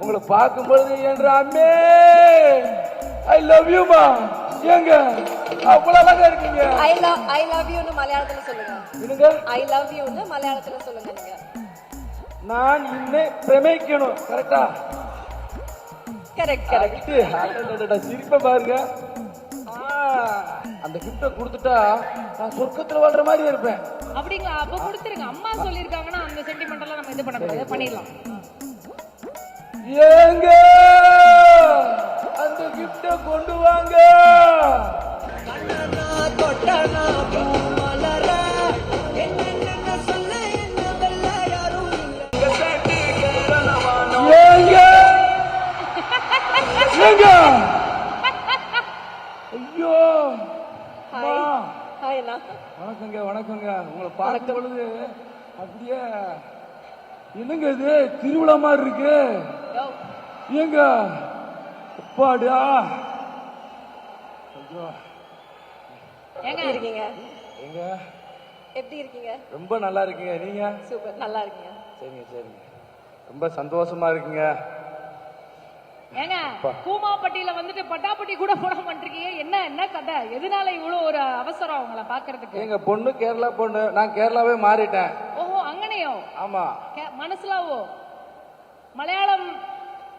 உங்களை பார்க்கும் பொழுது என்ற அம்மே ஐ லவ் யூமா ஏங்க அவ்வளவு அழகா இருக்கீங்க. ஐ லவ் ஐ லவ் யூன்னு மலையாளத்துல சொல்லுங்க. என்னங்க? ஐ லவ் யூன்னு மலையாளத்துல சொல்லுங்க நீங்க. நான் இன்னை பிரமிக்கணும் கரெக்டா கரெக்ட் கரெக்ட் சிரிப்ப பாருங்க. ஆ, அந்த கிஃப்ட கொடுத்துட்டா நான் சொர்க்கத்துல வாழ்ற மாதிரி இருப்பேன். அப்படிங்களா? அப்ப கொடுத்துருங்க. அம்மா சொல்லிருக்காங்கன்னா அந்த சென்டிமெண்ட் எல்லாம் நம்ம இது பண்ணக்கூடாது. பண்ணிடலாம். ஏங்க! அந்த கிஃப்ட கொண்டு வாங்க! ஐயோ! வணக்கங்க வணக்கங்க. உங்களை பார்க்கும் பொழுது அப்படியே என்னங்க இது? திருவிழா மாதிரி இருக்கு. யோ ஏங்க அப்பாடா எப்படி இருக்கீங்க? எங்க? எப்படி இருக்கீங்க? ரொம்ப நல்லா இருக்கீங்க. நீங்க? சூப்பர். நல்லா இருக்கீங்க. சரிங்க சரிங்க. ரொம்ப சந்தோஷமா இருக்குங்க. ஏங்க கூமாப்பட்டியில வந்துட்டு பட்டாப்பட்டி கூட போட மாட்டிருக்கீங்க என்ன என்ன கதை? எதனால இவ்வளவு ஒரு அவசரம் அவங்கள பாக்குறதுக்கு எங்க பொண்ணு கேரளா பொண்ணு. நான் கேரளாவே மாறிட்டேன். ஓஹோ அங்கனையோ? ஆமா. மனசுலாவோ? மலையாளம்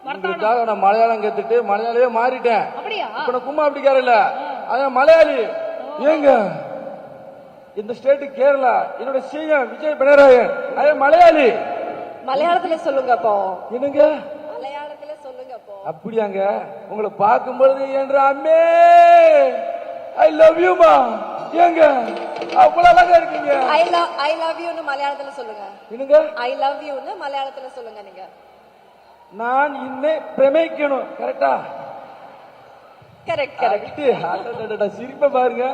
உங்களுக்காக நான் மலையாளம் கத்துட்டு மலையாளியே மாறிட்டேன். இப்ப நான் கும்மா அப்படிக்கார இல்ல. அதான் மலையாளி. ஏங்க? இந்த ஸ்டேட் கேரளா. என்னோட சிஎம் விஜய் பினராயன். அதே மலையாளி. மலையாளத்துல சொல்லுங்க அப்போ. என்னங்க? மலையாளத்துல சொல்லுங்க அப்போ. அப்படியாங்க. உங்களை பார்க்கும் பொழுது என்ற அம்மே. ஐ லவ் யூமா ஏங்க? அவ்வளவு அழகா இருக்கீங்க. ஐ லவ் ஐ லவ் யூன்னு மலையாளத்துல சொல்லுங்க. என்னங்க? ஐ லவ் யூன்னு மலையாளத்துல சொல்லுங்க நீங்க. நான் இன்னை பிரமிக்கணும். கரெக்டா கரெக்ட் கரெக்ட் கரெக்ட் சிரிப்ப பாருங்க.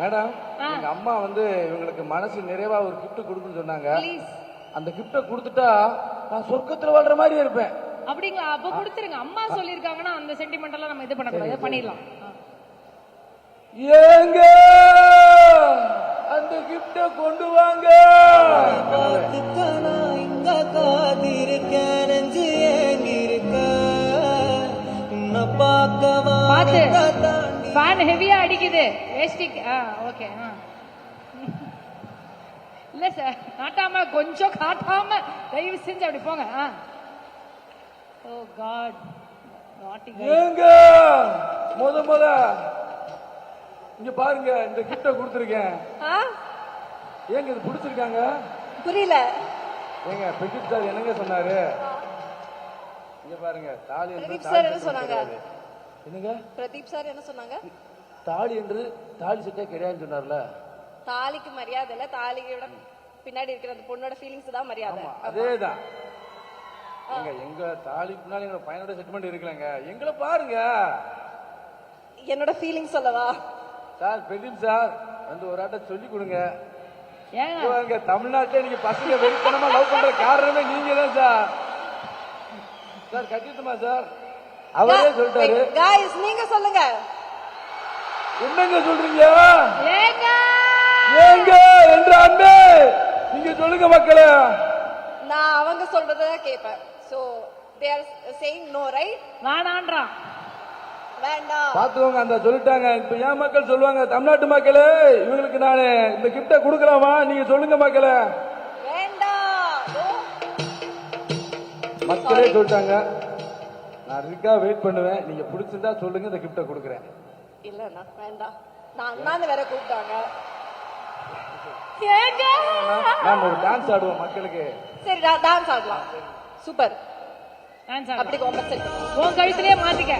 மேடம் எங்க அம்மா வந்து இவங்களுக்கு மனசு நிறைவா ஒரு கிஃப்ட் கொடுக்குன்னு சொன்னாங்க. அந்த கிஃப்ட கொடுத்துட்டா நான் சொர்க்கத்துல வாழ்ற மாதிரி இருப்பேன். அப்படிங்களா? அப்ப கொடுத்துருங்க. அம்மா சொல்லிருக்காங்கன்னா அந்த சென்டிமெண்ட் எல்லாம் நம்ம இது பண்ணக்கூடாது. பண்ணிடலாம். ஏங்க! அந்த கிஃப்ட கொண்டு வாங்க தாண்டி ஃபேன் ஹெவியா அடிக்குது. வேஸ்டிக் ஆ ஓகே ஆ. இல்ல சார் காட்டாம கொஞ்சம் காட்டாம தயவு செஞ்சு அப்படி போங்க ஆ. ஓ காட் நாட்டி ஏங்க முத முத. இங்க பாருங்க இந்த கிஃப்ட கொடுத்துருக்கேன். ஆ? ஏங்க இது பிடிச்சிருக்காங்க? புரியல. ஏங்க பிரதீப் சார் என்னங்க சொன்னாரு? இங்க பாருங்க தாலி சார் என்ன சொன்னாங்க? என்னங்க? பிரதீப் சார் என்ன சொன்னாங்க? தாலி என்று தாலி சட்டே கிடையாதுன்னு சொன்னார்ல. தாலிக்கு மரியாதை இல்ல தாலியோட பின்னாடி இருக்கிற அந்த பொண்ணோட ஃபீலிங்ஸ் தான் மரியாதை. அதேதான். எங்க எங்க தாலி பின்னாடி எங்க பையனோட செட்டில்மெண்ட் இருக்கலங்க. எங்களை பாருங்க. என்னோட ஃபீலிங் சொல்லவா? சார் பிரதீப் சார் வந்து ஒரு ஆட்ட சொல்லி கொடுங்க. ஏங்க? தமிழ்நாட்டிலே நீங்க பசங்க வெறித்தனமா லவ் பண்ற காரணமே நீங்க தான் சார். Sir கட்டிட்டுமா sir? அவரே சொல்லிட்டாரு गाइस நீங்க சொல்லுங்க என்னங்க சொல்றீங்க ஏங்க ஏங்க என்ற அன்பே நீங்க சொல்லுங்க மக்களே நான் அவங்க சொல்றத கேட்பேன் so they are saying no right வேணான்றான் வேண்டாம் பாத்துக்கோங்க அந்த சொல்லிட்டாங்க இப்ப ஏன் மக்கள் சொல்லுவாங்க தமிழ்நாட்டு மக்களே இவங்களுக்கு நானு இந்த கிஃப்ட கொடுக்கலாமா நீங்க சொல்லுங்க மக்களே வேண்டாம் No. மக்களே சொல்லிட்டாங்க நான் இருக்கா வெயிட் பண்ணுவேன். நீங்க பிடிச்சிருந்தா சொல்லுங்க இந்த கிஃப்ட கொடுக்குறேன். இல்லண்ணா வேண்டாம் நான் அண்ணாந்து வேற கூப்பிட்டாங்க. நான் ஒரு டான்ஸ் ஆடுவோம் மக்களுக்கு. சரி டான்ஸ் ஆடலாம். சூப்பர். டான்ஸ் அப்படி உன் கழுத்திலே மாத்திக்க.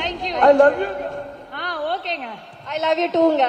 Thank you I love you ஆ ஓகேங்க. I love you டூங்க